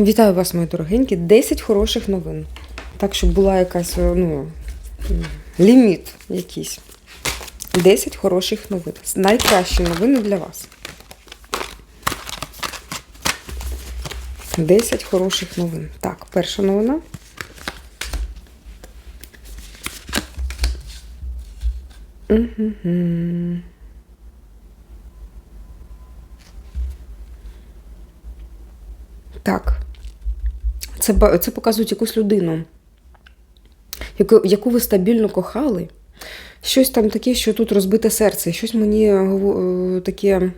Вітаю вас, мої дорогенькі. 10 хороших новин. Так, щоб була якась ну, ліміт якийсь. 10 хороших новин. Найкращі новини для вас. 10 хороших новин. Так, перша новина. Так. Це, це показують якусь людину, яку, яку ви стабільно кохали. Щось там таке, що тут розбите серце. Щось мені е, таке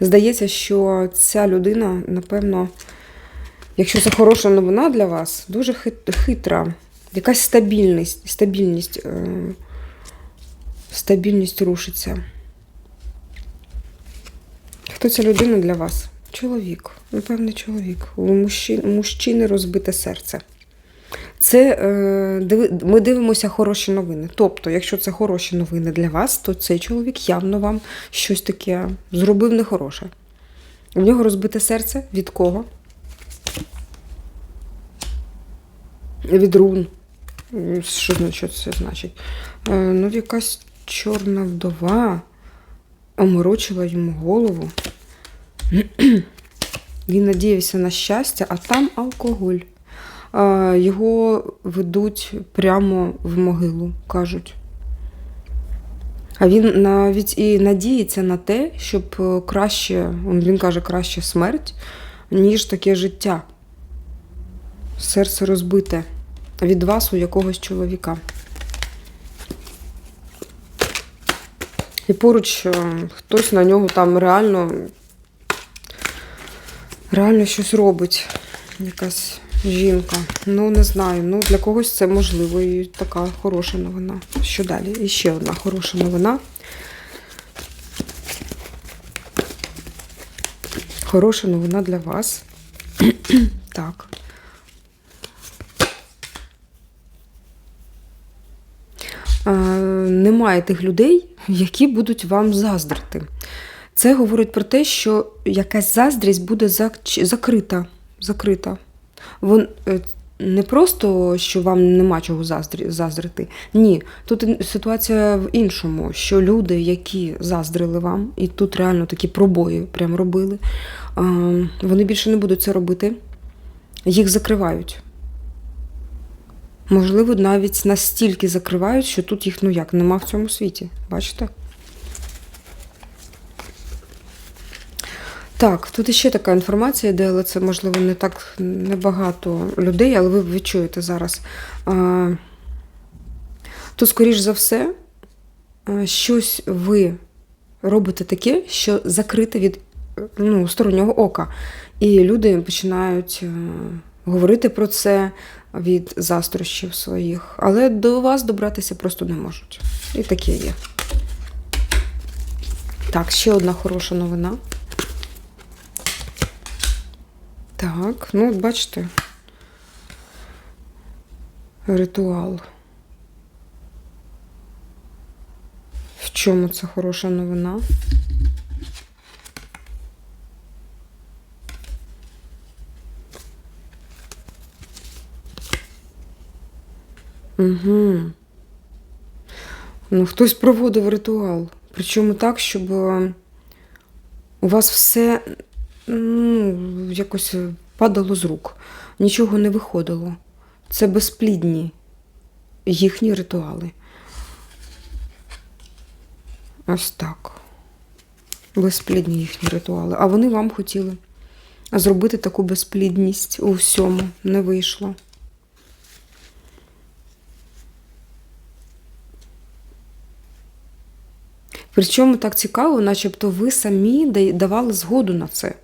здається, що ця людина, напевно, якщо це хороша новина для вас, дуже хитра. Якась стабільність, стабільність, е, стабільність рушиться. Хто ця людина для вас? Чоловік. Напевне, чоловік. У мужчин, у мужчини розбите серце. Це е, ми дивимося хороші новини. Тобто, якщо це хороші новини для вас, то цей чоловік явно вам щось таке зробив нехороше. У нього розбите серце від кого? Від рун. Що, зна- що це значить? Е, ну, якась чорна вдова оморочила йому голову. Він надіявся на щастя, а там алкоголь. Його ведуть прямо в могилу, кажуть. А він навіть і надіється на те, щоб е, краще, він каже, краще смерть, ніж таке життя. Серце розбите від вас у якогось чоловіка. І поруч е, хтось на нього там реально реально щось робить. Якась жінка. Ну, не знаю. Ну, для когось це можливо і така хороша новина. Що далі? І ще одна хороша новина. Хороша новина для вас. так. Немає тих людей, які будуть вам заздрити. Це говорить про те, що якась заздрість буде зак- закрита. закрита. Вон, е, не просто, що вам нема чого заздрити. Ні, тут ситуація в іншому, що люди, які заздрили вам, і тут реально такі пробої прям робили, вони більше не будуть це робити. Їх закривають. Можливо, навіть настільки закривають, що тут їх ну як нема в цьому світі. Бачите? Так, тут іще така інформація, де але це, можливо, не так небагато людей, але ви відчуєте зараз. Тут, скоріш за все, щось ви робите таке, що закрите від ну, стороннього ока. І люди починають е, говорити про це від застрощів своїх. Але до вас добратися просто не можуть. І таке є. Так, ще одна хороша новина. Так, ну от бачите. Ритуал. В чому це хороша новина? Угу. Ну, хтось проводив ритуал. Причому так, щоб е, у вас все ну, якось падало з рук, нічого не виходило. Це безплідні їхні ритуали. Ось так. Безплідні їхні ритуали. А вони вам хотіли зробити таку безплідність у всьому не вийшло. Причому так цікаво, начебто ви самі давали згоду на це.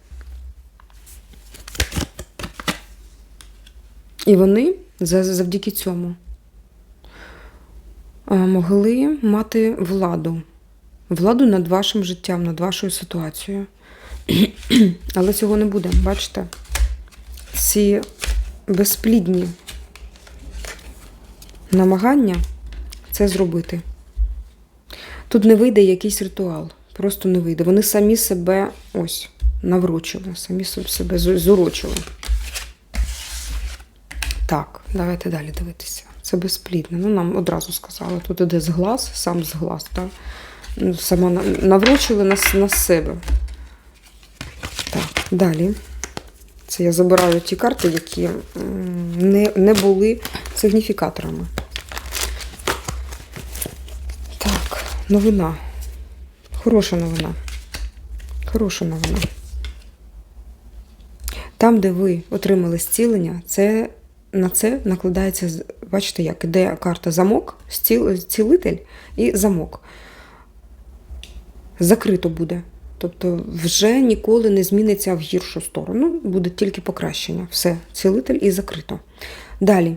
І вони завдяки цьому могли мати владу. Владу над вашим життям, над вашою ситуацією. Але цього не буде, бачите? Ці безплідні намагання це зробити. Тут не вийде якийсь ритуал. Просто не вийде. Вони самі себе ось наврочили, самі себе зу- зурочили. Так, давайте далі дивитися. Це безплідне. Ну, нам одразу сказали. Тут іде з глаз, сам з глаз. Так? Ну, Сама на- наврочили на, себе. Так, далі. Це я забираю ті карти, які не, не були сигніфікаторами. Так, новина. Хороша новина. Хороша новина. Там, де ви отримали зцілення, це, на це накладається, бачите, як іде карта замок, зціл, зцілитель і замок. Закрито буде. Тобто вже ніколи не зміниться в гіршу сторону, буде тільки покращення. Все, цілитель і закрито. Далі.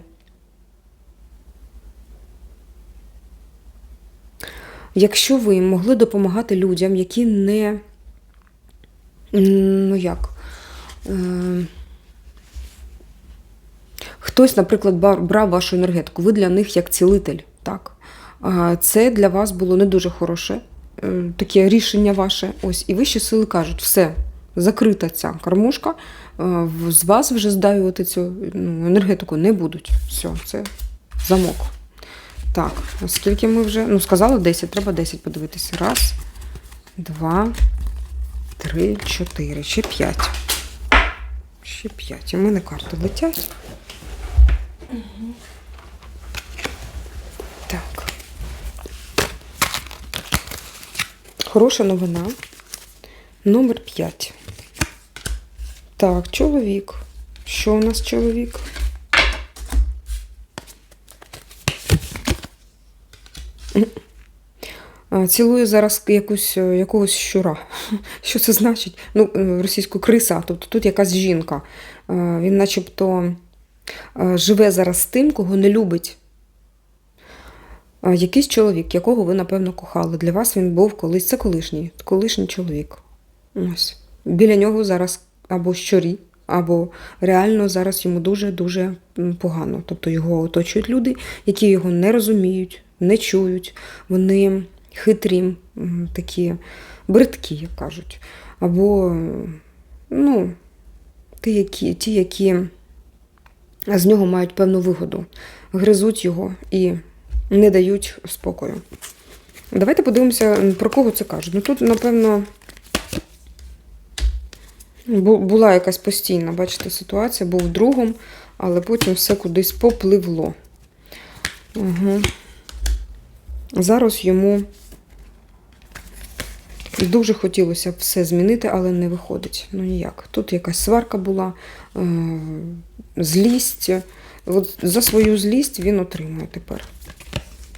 Якщо ви могли допомагати людям, які не. Ну як? Е, Хтось, наприклад, брав вашу енергетику, ви для них як цілитель. Так? Це для вас було не дуже хороше е, таке рішення ваше. Ось, і вищі сили кажуть, все, закрита ця кормушка, е, з вас вже здаювати цю ну, енергетику не будуть. Все, це замок. Так, оскільки ми вже. Ну, сказали 10, треба 10 подивитися. Раз, два, три, чотири, ще п'ять. Ще п'ять. У мене карти летять. Так. Хороша новина. Номер 5. Так, чоловік. Що у нас чоловік? А, Цілує зараз якусь, е, якогось щура. Що це значить? Ну, е, російську криса, тобто тут якась жінка. Е, Він начебто живе зараз з тим, кого не любить. Е, Якийсь чоловік, якого ви, напевно, кохали. Для вас він був колись. Це колишній, колишній чоловік. Ось. Біля нього зараз або щурі, або реально зараз йому дуже-дуже погано. Тобто його оточують люди, які його не розуміють, не чують. Вони хитрі, такі бридкі, як кажуть. Або ну, ті, які, ті, які з нього мають певну вигоду, гризуть його і не дають спокою. Давайте подивимося, про кого це кажуть. Ну тут, напевно, була якась постійна, бачите, ситуація, був другом, але потім все кудись попливло. Угу. Зараз йому дуже хотілося все змінити, але не виходить. Ну ніяк. Тут якась сварка була, е, злість. От за свою злість він отримує тепер.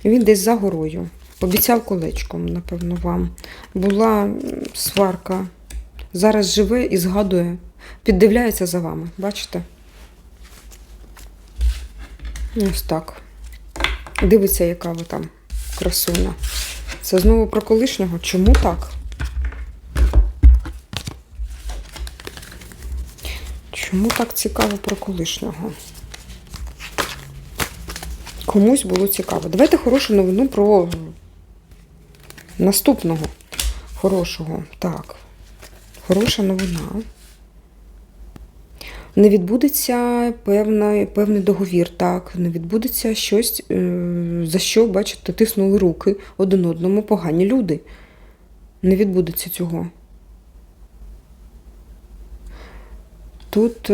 Він десь за горою. Обіцяв колечком, напевно, вам. Була сварка. Зараз живе і згадує, піддивляється за вами. Бачите? Ось так. Дивиться, яка ви там красуня. Це знову про колишнього. Чому так? Чому так цікаво про колишнього? Комусь було цікаво. Давайте хорошу новину про наступного хорошого. Так. Хороша новина. Не відбудеться певна, певний договір, так, не відбудеться щось, е, за що, бачите, тиснули руки один одному погані люди. Не відбудеться цього. Тут.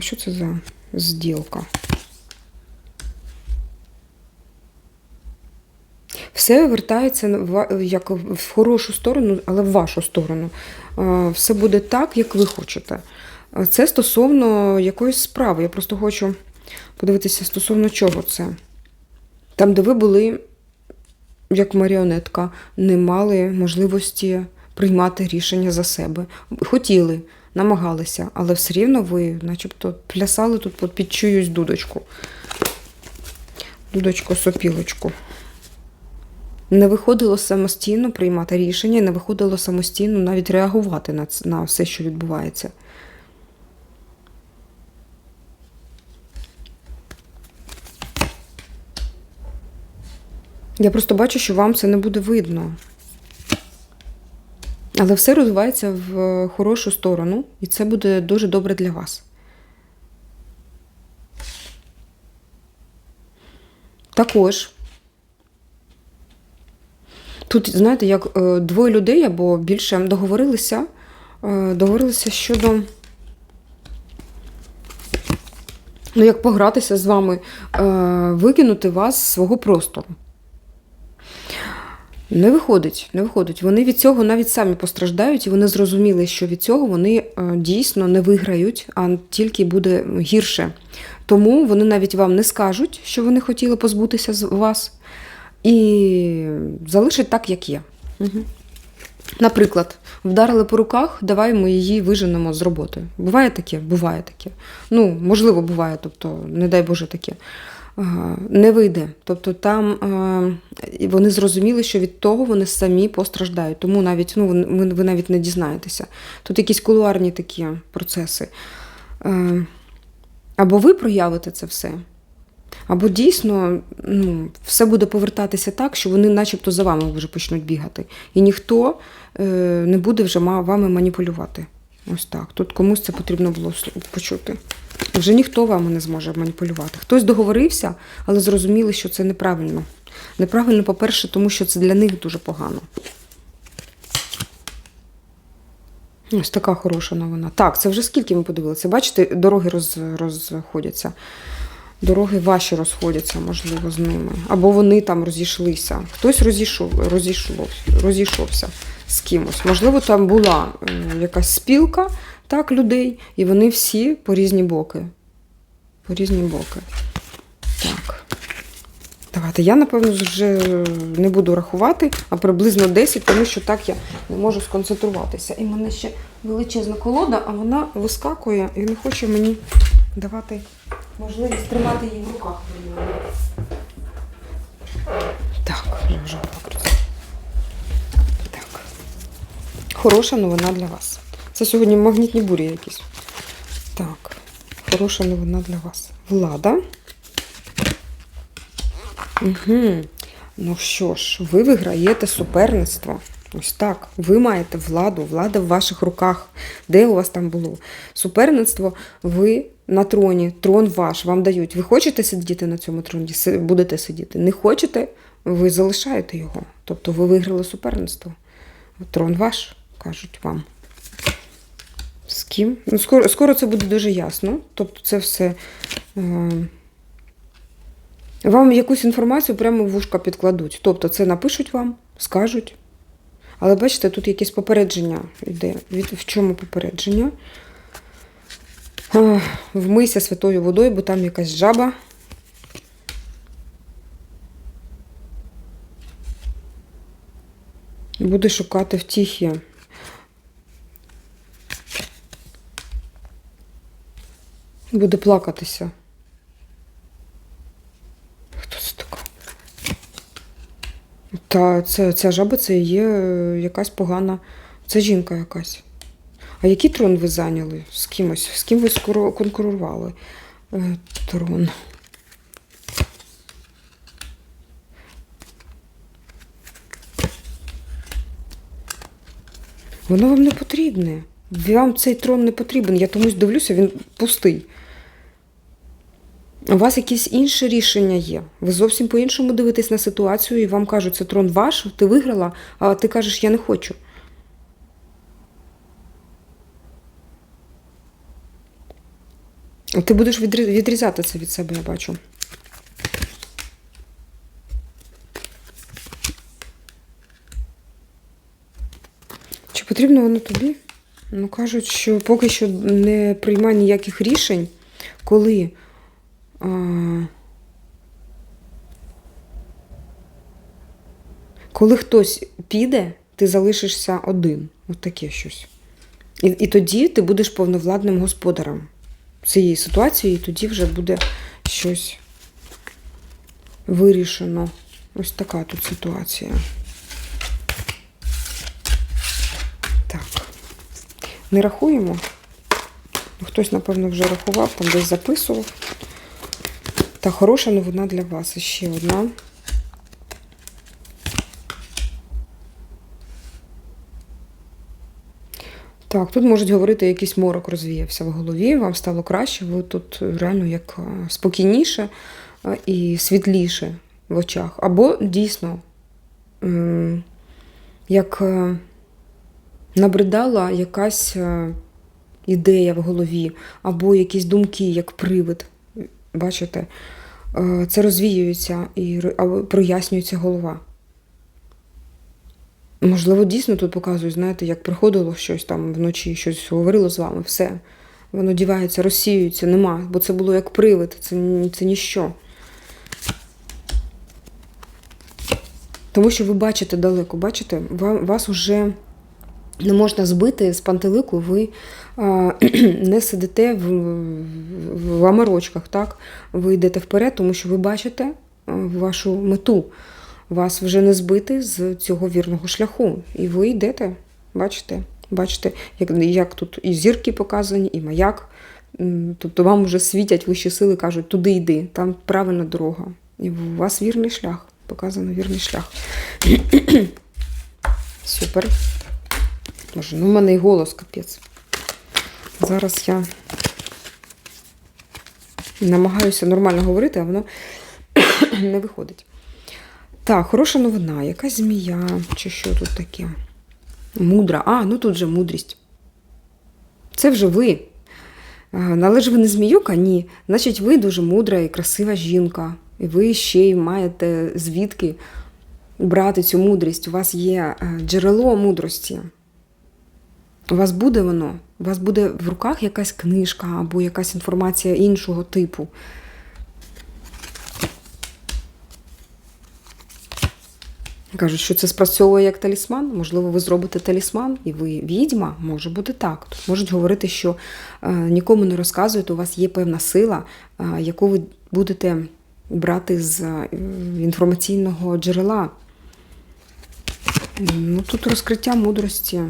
Що це за зділка? Все вертається як в хорошу сторону, але в вашу сторону. Е, Все буде так, як ви хочете. Це стосовно якоїсь справи. Я просто хочу подивитися, стосовно чого це. Там, де ви були як маріонетка, не мали можливості приймати рішення за себе. Хотіли, намагалися, але все рівно ви, начебто, плясали тут під- чиюсь дудочку. Дудочку-сопілочку. Не виходило самостійно приймати рішення, не виходило самостійно навіть реагувати на, на все, що відбувається. Я просто бачу, що вам це не буде видно. Але все розвивається в е, хорошу сторону, і це буде дуже добре для вас. Також, тут, знаєте, як е, двоє людей або більше договорилися, е, договорилися щодо. Ну, як погратися з вами, викинути вас з свого простору. Не виходить, не виходить. Вони від цього навіть самі постраждають, і вони зрозуміли, що від цього вони е, дійсно не виграють, а тільки буде гірше. Тому вони навіть вам не скажуть, що вони хотіли позбутися з вас, і залишать так, як є. Угу. Наприклад, вдарили по руках, давай ми її виженемо з роботи. Буває таке? Буває таке. Ну, можливо, буває, тобто, не дай Боже таке. Не вийде. Тобто там е, вони зрозуміли, що від того вони самі постраждають. Тому навіть ну, ви, ви навіть не дізнаєтеся. Тут якісь кулуарні такі процеси. Е, Або ви проявите це все, або дійсно ну, все буде повертатися так, що вони начебто за вами вже почнуть бігати. І ніхто е, не буде вже вами маніпулювати. Ось так. Тут комусь це потрібно було почути. Вже ніхто вами не зможе маніпулювати. Хтось договорився, але зрозуміли, що це неправильно. Неправильно, по-перше, тому що це для них дуже погано. Ось така хороша новина. Так, це вже скільки ми подивилися. Бачите, дороги роз, розходяться. Дороги ваші розходяться, можливо, з ними. Або вони там розійшлися. Хтось розійшов, розійшов, розійшовся з кимось. Можливо, там була якась спілка так, людей, і вони всі по різні боки. По різні боки. Так. Давайте. Я, напевно, вже не буду рахувати, а приблизно 10, тому що так я не можу сконцентруватися. І в мене ще величезна колода, а вона вискакує і не хоче мені давати можливість тримати її в руках. Так, я вже Хороша новина для вас. Це сьогодні магнітні бурі якісь. Так, хороша новина для вас. Влада. Угу. Ну що ж, ви виграєте суперництво. Ось так. Ви маєте владу, влада в ваших руках. Де у вас там було? Суперництво, ви на троні, трон ваш, вам дають. Ви хочете сидіти на цьому троні? Будете сидіти. Не хочете, ви залишаєте його. Тобто ви виграли суперництво. Трон ваш, кажуть вам. З ким? Ну, Скоро скоро це буде дуже ясно. Тобто це все. Е, вам якусь інформацію прямо в вушка підкладуть. Тобто це напишуть вам, скажуть. Але бачите, тут якесь попередження йде. Від, в чому попередження? Е, вмийся святою водою, бо там якась жаба. Буде шукати втіхи. Буде плакатися. Хто це така? Та це, ця жаба це є якась погана. Це жінка якась. А який трон ви зайняли з кимось? З ким ви скоро конкурували? Е, трон. Воно вам не потрібне. Вам цей трон не потрібен. Я комусь дивлюся, він пустий. У вас якесь інше рішення є. Ви зовсім по-іншому дивитесь на ситуацію, і вам кажуть, це трон ваш, ти виграла, а ти кажеш, я не хочу. Ти будеш відрізати це від себе, я бачу. Чи потрібно воно тобі? Ну, кажуть, що поки що не приймай ніяких рішень, коли. А... Коли хтось піде, ти залишишся один. От таке щось. І і тоді ти будеш повновладним господарем цієї ситуації, і тоді вже буде щось вирішено. Ось така тут ситуація. Так. Не рахуємо. Хтось, напевно, вже рахував, там десь записував. Та хороша новина для вас. Ще одна. Так, тут можуть говорити, якийсь морок розвіявся в голові, вам стало краще, ви тут реально як спокійніше і світліше в очах. Або дійсно, як е, набридала якась е, ідея в голові, або якісь думки, як привид. Бачите, Е, це розвіюється і прояснюється голова. Можливо, дійсно тут показують, знаєте, як приходило щось там вночі, щось говорило з вами, все. Воно дівається, розсіюється, нема, бо це було як привид, це, це ніщо. Тому що ви бачите далеко, бачите, вас уже не можна збити з пантелику, ви а, не сидите в, в, аморочках, так? Ви йдете вперед, тому що ви бачите вашу мету. Вас вже не збити з цього вірного шляху. І ви йдете, бачите, бачите, як, як тут і зірки показані, і маяк. Тобто вам вже світять вищі сили, кажуть, туди йди, там правильна дорога. І у вас вірний шлях, показано вірний шлях. Супер. Боже, ну в мене і голос капець. Зараз я намагаюся нормально говорити, а воно не виходить. Так, хороша новина. Якась змія, чи що тут таке? Мудра. А, ну тут же мудрість. Це вже ви. Але ж ви не зміюка? Ні. Значить, ви дуже мудра і красива жінка. І ви ще й маєте звідки брати цю мудрість. У вас є е, джерело мудрості. У вас буде воно, у вас буде в руках якась книжка або якась інформація іншого типу. Кажуть, що це спрацьовує як талісман. Можливо, ви зробите талісман, і ви відьма, може бути так. Тут можуть говорити, що е, нікому не розказуєте, у вас є певна сила, е, яку ви будете брати з е, інформаційного джерела. Ну, тут розкриття мудрості.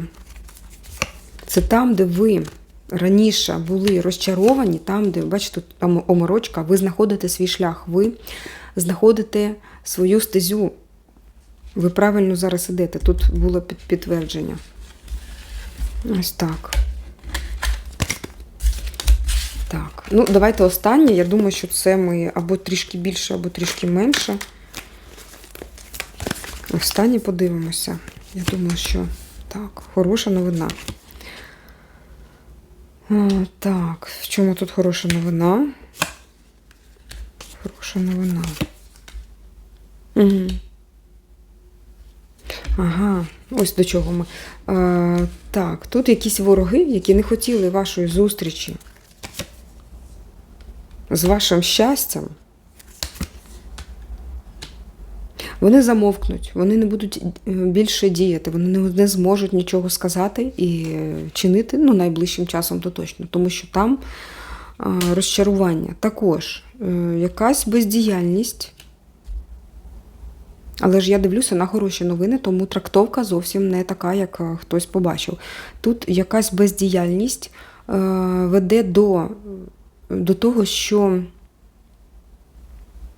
Це там, де ви раніше були розчаровані, там, де, бачите, там оморочка, ви знаходите свій шлях, ви знаходите свою стезю. Ви правильно зараз ідете. Тут було підтвердження. Ось так. Так, ну давайте останнє. Я думаю, що це ми або трішки більше, або трішки менше. Останнє подивимося. Я думаю, що так, хороша новина. А, так, в чому тут хороша новина? Хороша новина. Угу. Ага, ось до чого ми. А, так, тут якісь вороги, які не хотіли вашої зустрічі з вашим щастям. Вони замовкнуть, вони не будуть е, більше діяти, вони не, зможуть нічого сказати і чинити ну, найближчим часом то точно, тому що там е, розчарування. Також е, якась бездіяльність. Але ж я дивлюся на хороші новини, тому трактовка зовсім не така, як хтось побачив. Тут якась бездіяльність веде до, до того, що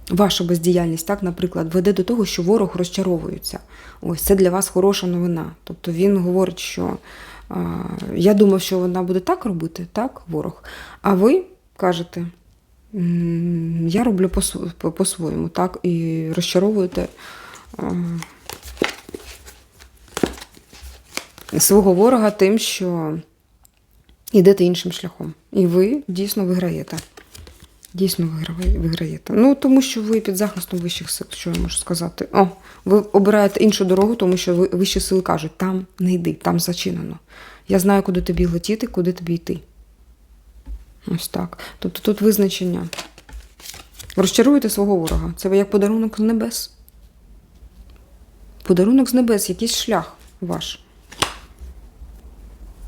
ваша бездіяльність, так, наприклад, веде до того, що ворог розчаровується. Ось це для вас хороша новина. Тобто він говорить, що е, я думав, що вона буде так робити, так, ворог. А ви кажете, я роблю по- по- по-своєму, так, і розчаровуєте. е, Свого ворога тим, що йдете іншим шляхом. І ви дійсно виграєте. Дійсно виграє- виграєте. Ну, тому що ви під захистом вищих сил, що я можу сказати. О, ви обираєте іншу дорогу, тому що ви- вищі сили кажуть, там не йди, там зачинено. Я знаю, куди тобі летіти, куди тобі йти. Ось так. Тобто тут визначення. Розчаруєте свого ворога. Це як подарунок з небес. Подарунок з небес, якийсь шлях ваш.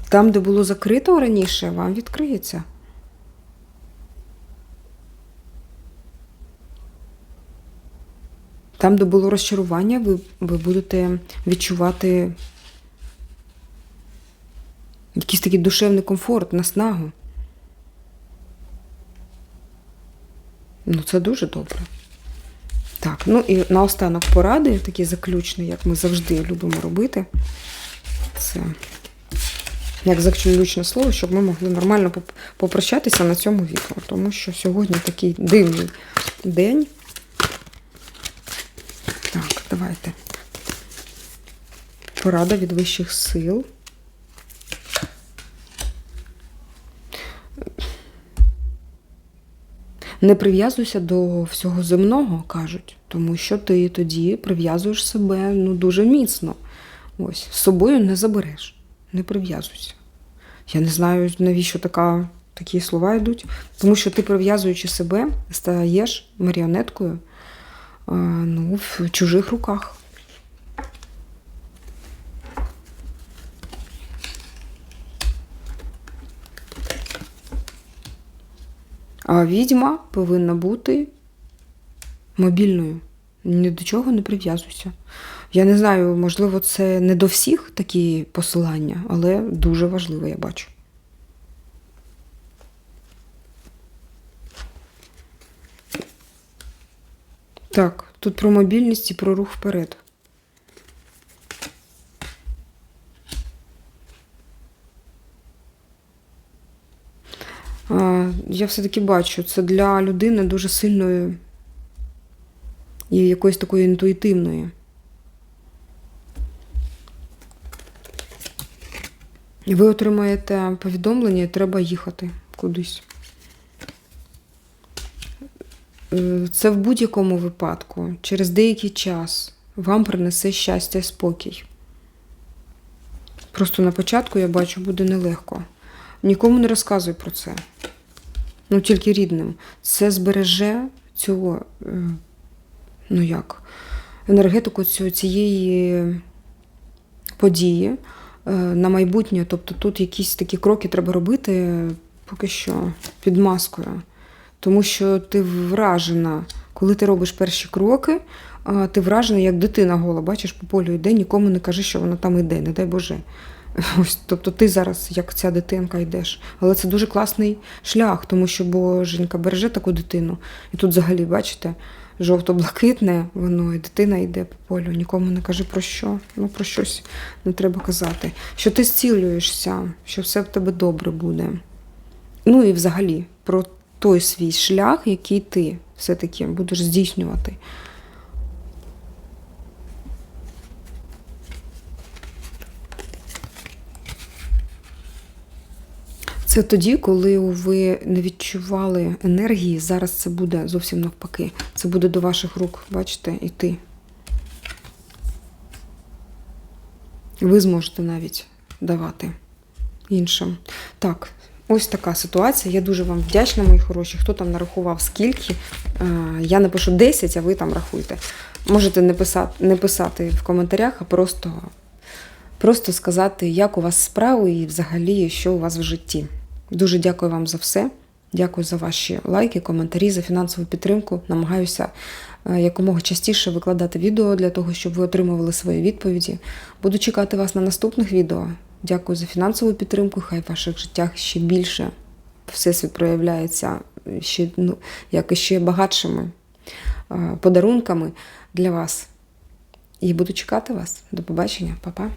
Там, де було закрито раніше, вам відкриється. Там, де було розчарування, ви, ви будете відчувати якийсь такий душевний комфорт, наснагу. Ну, це дуже добре. Так, ну і наостанок поради, такі заключні, як ми завжди любимо робити. Це як заключне слово, щоб ми могли нормально попрощатися на цьому відео. Тому що сьогодні такий дивний день. Давайте. Порада від вищих сил. Не прив'язуйся до всього земного, кажуть, тому що ти тоді прив'язуєш себе ну, дуже міцно. Ось, з собою не забереш, не прив'язуйся. Я не знаю, навіщо така, такі слова йдуть, тому що ти, прив'язуючи себе, стаєш маріонеткою ну, в чужих руках. А відьма повинна бути мобільною. Ні до чого не прив'язуйся. Я не знаю, можливо, це не до всіх такі посилання, але дуже важливо, я бачу. Так, тут про мобільність і про рух вперед. Я все-таки бачу, це для людини дуже сильної і якоїсь такої інтуїтивної. І ви отримаєте повідомлення, і треба їхати кудись. Е, Це в будь-якому випадку, через деякий час вам принесе щастя і спокій. Просто на початку, я бачу, буде нелегко. Нікому не розказуй про це. Ну, тільки рідним. Це збереже цього, е, ну як, енергетику цієї події е, на майбутнє. Тобто тут якісь такі кроки треба робити поки що під маскою. Тому що ти вражена, коли ти робиш перші кроки, ти вражена, як дитина гола, бачиш, по полю йде, нікому не кажи, що вона там йде, не дай Боже. Ось, тобто ти зараз, як ця дитинка, йдеш. Але це дуже класний шлях, тому що боженька береже таку дитину. І тут взагалі, бачите, жовто-блакитне, воно і дитина йде по полю. Нікому не кажи про що. Ну про щось не треба казати. Що ти зцілюєшся, що все в тебе добре буде. Ну і взагалі про той свій шлях, який ти все-таки будеш здійснювати. Це тоді, коли ви не відчували енергії, зараз це буде зовсім навпаки. Це буде до ваших рук, бачите, іти. Ви зможете навіть давати іншим. Так, ось така ситуація. Я дуже вам вдячна, мої хороші. Хто там нарахував скільки? Е, Я напишу 10, а ви там рахуйте. Можете не писати, не писати в коментарях, а просто, просто сказати, як у вас справи і взагалі, що у вас в житті. Дуже дякую вам за все. Дякую за ваші лайки, коментарі, за фінансову підтримку. Намагаюся е, якомога частіше викладати відео для того, щоб ви отримували свої відповіді. Буду чекати вас на наступних відео. Дякую за фінансову підтримку. Хай в ваших життях ще більше всесвіт проявляється ще, ну, як ще багатшими е, подарунками для вас. І буду чекати вас. До побачення, Па-па.